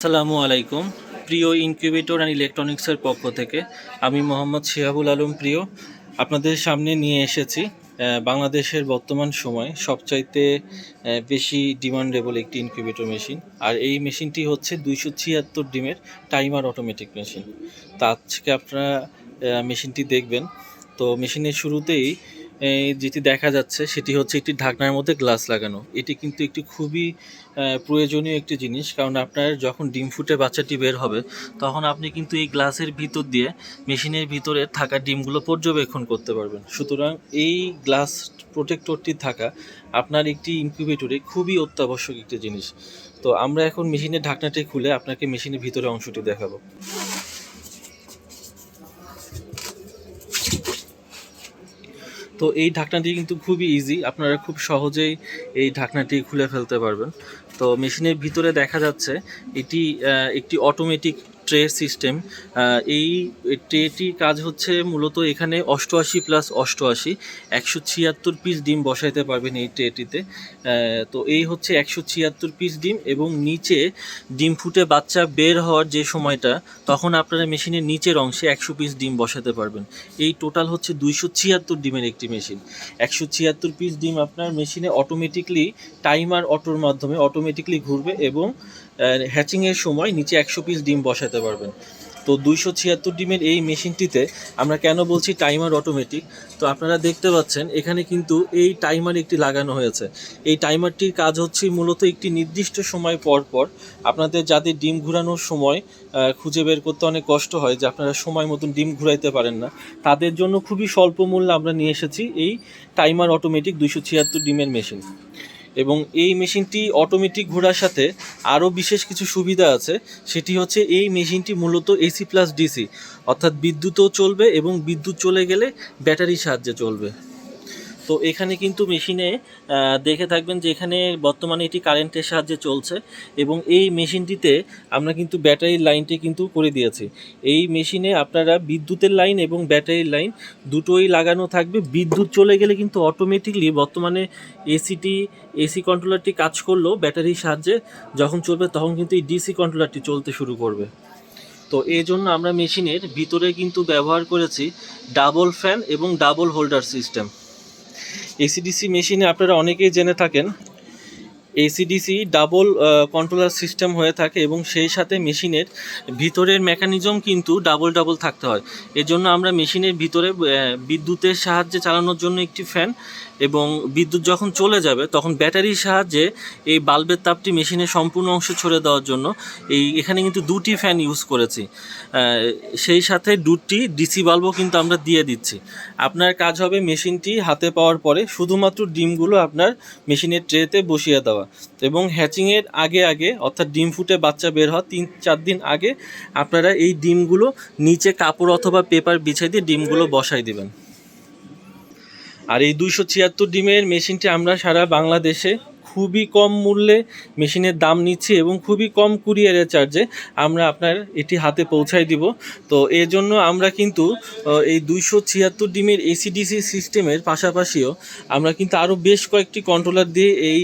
আসসালামু আলাইকুম। প্রিয় ইনকিউবেটর অ্যান্ড ইলেকট্রনিক্সের পক্ষ থেকে আমি মোহাম্মদ শিহাবুল আলম প্রিয়। আপনাদের সামনে নিয়ে এসেছি বাংলাদেশের বর্তমান সময় সবচাইতে বেশি ডিমান্ডেবল একটি ইনকিউবেটর মেশিন। আর এই মেশিনটি হচ্ছে দুইশো ছিয়াত্তর ডিমের টাইমার অটোমেটিক মেশিন। তা আজকে আপনারা মেশিনটি দেখবেন। তো মেশিনের শুরুতেই যেটি দেখা যাচ্ছে সেটি হচ্ছে একটি ঢাকনার মধ্যে গ্লাস লাগানো। এটি কিন্তু একটি খুবই প্রয়োজনীয় একটি জিনিস। কারণ আপনার যখন ডিম ফুটে বাচ্চাটি বের হবে, তখন আপনি কিন্তু এই গ্লাসের ভিতর দিয়ে মেশিনের ভিতরে থাকা ডিমগুলো পর্যবেক্ষণ করতে পারবেন। সুতরাং এই গ্লাস প্রোটেক্টরটি থাকা আপনার একটি ইনকিউবেটরে খুবই অত্যাবশ্যক একটি জিনিস। তো আমরা এখন মেশিনের ঢাকনাটি খুলে আপনাকে মেশিনের ভিতরে অংশটি দেখাবো। তো এই ঢাকনাটি কিন্তু খুবই ইজি আপনারা খুব সহজেই এই ঢাকনাটি খুলে ফেলতে পারবেন। তো মেশিনের ভিতরে দেখা যাচ্ছে এটি একটি অটোমেটিক ট্রে সিস্টেম। এই ট্রেটির কাজ হচ্ছে মূলত এখানে অষ্টআশি প্লাস অষ্টআশি, একশো ছিয়াত্তর পিস ডিম বসাইতে পারবেন এই ট্রেটিতে। তো এই হচ্ছে একশো ছিয়াত্তর পিস ডিম এবং নিচে ডিম ফুটে বাচ্চা বের হওয়ার যে সময়টা, তখন আপনারা মেশিনের নিচের অংশে একশো পিস ডিম বসাতে পারবেন। এই টোটাল হচ্ছে দুইশো ছিয়াত্তর ডিমের একটি মেশিন। একশো ছিয়াত্তর পিস ডিম আপনার মেশিনে অটোমেটিকলি টাইমার অটোর মাধ্যমে অটোমেটিকলি ঘুরবে এবং হ্যাচিংয়ের সময় নিচে একশো পিস ডিম বসাতে পারবেন। তো দুইশো ছিয়াত্তর ডিমের এই মেশিনটিতে আমরা কেন বলছি টাইমার অটোমেটিক? তো আপনারা দেখতে পাচ্ছেন, এখানে কিন্তু এই টাইমার একটি লাগানো হয়েছে। এই টাইমারটির কাজ হচ্ছে মূলত একটি নির্দিষ্ট সময় পর পর আপনাদের যাদের ডিম ঘুরানোর সময় খুঁজে বের করতে অনেক কষ্ট হয়, যে আপনারা সময় মতন ডিম ঘুরাইতে পারেন না। তাদের জন্য খুবই স্বল্প মূল্যে আমরা নিয়ে এসেছি এই টাইমার অটোমেটিক দুইশো ছিয়াত্তর ডিমের মেশিন। এবং এই মেশিনটি অটোমেটিক ঘোরার সাথে আরও বিশেষ কিছু সুবিধা আছে। সেটি হচ্ছে এই মেশিনটি মূলত এসি প্লাস ডিসি অর্থাৎ বিদ্যুতও চলবে এবং বিদ্যুৎ চলে গেলে ব্যাটারির সাহায্যে চলবে। তো এখানে কিন্তু মেশিনে দেখে থাকবেন যে এখানে বর্তমানে এটি কারেন্টের সাহায্যে চলছে এবং এই মেশিনটিতে আমরা কিন্তু ব্যাটারির লাইনটি কিন্তু করে দিয়েছি। এই মেশিনে আপনারা বিদ্যুতের লাইন এবং ব্যাটারির লাইন দুটোই লাগানো থাকবে। বিদ্যুৎ চলে গেলে কিন্তু অটোমেটিকলি বর্তমানে এসিটি এসি কন্ট্রোলারটি কাজ করলেও ব্যাটারির সাহায্যে। যখন চলবে তখন কিন্তু এই ডিসি কন্ট্রোলারটি চলতে শুরু করবে। তো এই জন্য আমরা মেশিনের ভিতরে কিন্তু ব্যবহার করেছি ডাবল ফ্যান এবং double holder system AC DC মেশিনে আপনারা অনেকেই জেনে থাকেন এসিডিসি ডাবল কন্ট্রোলার সিস্টেম হয়ে থাকে এবং সেই সাথে মেশিনের ভিতরের মেকানিজম কিন্তু ডাবল ডাবল থাকতে হয়। এজন্য আমরা মেশিনের ভিতরে বিদ্যুতের সাহায্যে চালানোর জন্য একটি ফ্যান এবং বিদ্যুৎ যখন চলে যাবে, তখন ব্যাটারির সাহায্যে এই বাল্বের তাপটি মেশিনের সম্পূর্ণ অংশে ছড়ে দেওয়ার জন্য এই এখানে কিন্তু দুটি ফ্যান ইউজ করেছি। সেই সাথে দুটি ডিসি বাল্বও কিন্তু আমরা দিয়ে দিচ্ছি। আপনার কাজ হবে মেশিনটি হাতে পাওয়ার পরে শুধুমাত্র ডিমগুলো আপনার মেশিনের ট্রেতে বসিয়ে দেওয়া এবং হ্যাচিংয়ের আগে আগে, অর্থাৎ ডিম ফুটে বাচ্চা বের হওয়ার তিন চার দিন আগে আপনারা এই ডিমগুলো নিচে কাপড় অথবা পেপার বিছিয়ে দিয়ে ডিমগুলো বসাই দিবেন। আর এই দুইশো ছিয়াত্তর ডিমের মেশিনটি আমরা সারা বাংলাদেশে খুবই কম মূল্যে মেশিনের দাম নিচ্ছি এবং খুবই কম কুরিয়ারের চার্জে আমরা আপনার এটি হাতে পৌঁছাই দিব। তো এর জন্য আমরা কিন্তু এই দুইশো ছিয়াত্তর ডিমের এসিডিসি সিস্টেমের পাশাপাশিও আমরা কিন্তু আরও বেশ কয়েকটি কন্ট্রোলার দিয়ে এই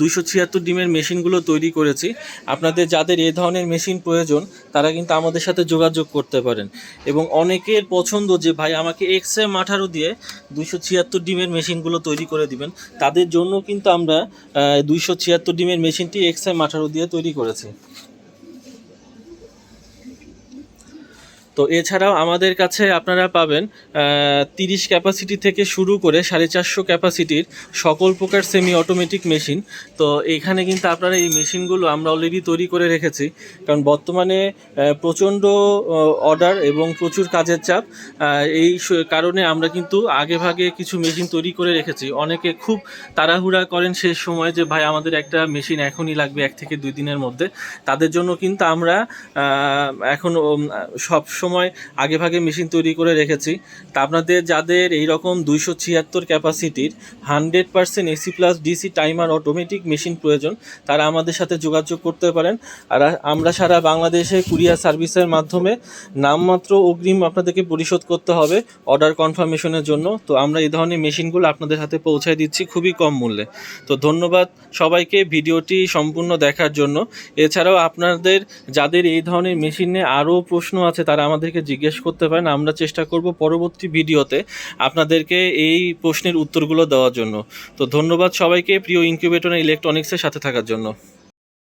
দুইশো ছিয়াত্তর ডিমের মেশিনগুলো তৈরি করেছি। আপনাদের যাদের এ ধরনের মেশিন প্রয়োজন, তারা কিন্তু আমাদের সাথে যোগাযোগ করতে পারেন। এবং অনেকের পছন্দ যে, ভাই, আমাকে এক্স এম আঠারো দিয়ে দুইশো ছিয়াত্তর ডিমের মেশিনগুলো তৈরি করে দিবেন। তাদের জন্য কিন্তু আমরা দুইশো ছিয়াত্তর ডিমের মেশিনটি এক্স এম আঠারো দিয়ে তৈরি করেছি। তো এছাড়াও আমাদের কাছে আপনারা পাবেন তিরিশ ক্যাপাসিটি থেকে শুরু করে সাড়ে চারশো ক্যাপাসিটির সকল প্রকার সেমি অটোমেটিক মেশিন তো এখানে কিন্তু আপনারা এই মেশিনগুলো আমরা অলরেডি তৈরি করে রেখেছি। কারণ বর্তমানে প্রচণ্ড অর্ডার এবং প্রচুর কাজের চাপ। এই কারণে আমরা কিন্তু আগে ভাগে কিছু মেশিন তৈরি করে রেখেছি। অনেকে খুব তাড়াহুড়া করেন শেষ সময় যে, ভাই, আমাদের একটা মেশিন এখনই লাগবে এক থেকে দুই দিনের মধ্যে। তাদের জন্য কিন্তু আমরা এখন সব সময় সময় আগে ভাগে মেশিন তৈরি করে রেখেছি। তা আপনাদের যাদের এই রকম দুইশো ছিয়াত্তর ক্যাপাসিটির hundred percent AC plus DC timer automatic machine প্রয়োজন, তারা আমাদের সাথে যোগাযোগ করতে পারেন। আর আমরা সারা বাংলাদেশে কুরিয়ার সার্ভিসের মাধ্যমে নামমাত্র অগ্রিম আপনাদেরকে পরিশোধ করতে হবে অর্ডার কনফার্মেশনের জন্য। তো আমরা এই ধরনের মেশিনগুলো আপনাদের হাতে পৌঁছায় দিচ্ছি খুবই কম মূল্যে। তো ধন্যবাদ সবাইকে ভিডিওটি সম্পূর্ণ দেখার জন্য। এছাড়াও আপনাদের, যাদের এই ধরনের মেশিনে আরও প্রশ্ন আছে, তারা আমাদেরকে জিজ্ঞেস করতে পারেন, আমরা চেষ্টা করব পরবর্তী ভিডিওতে আপনাদেরকে এই প্রশ্নের উত্তরগুলো দেওয়ার জন্য। তো ধন্যবাদ সবাইকে প্রিয় ইনকিউবেটর ইলেকট্রনিক্সের সাথে থাকার জন্য।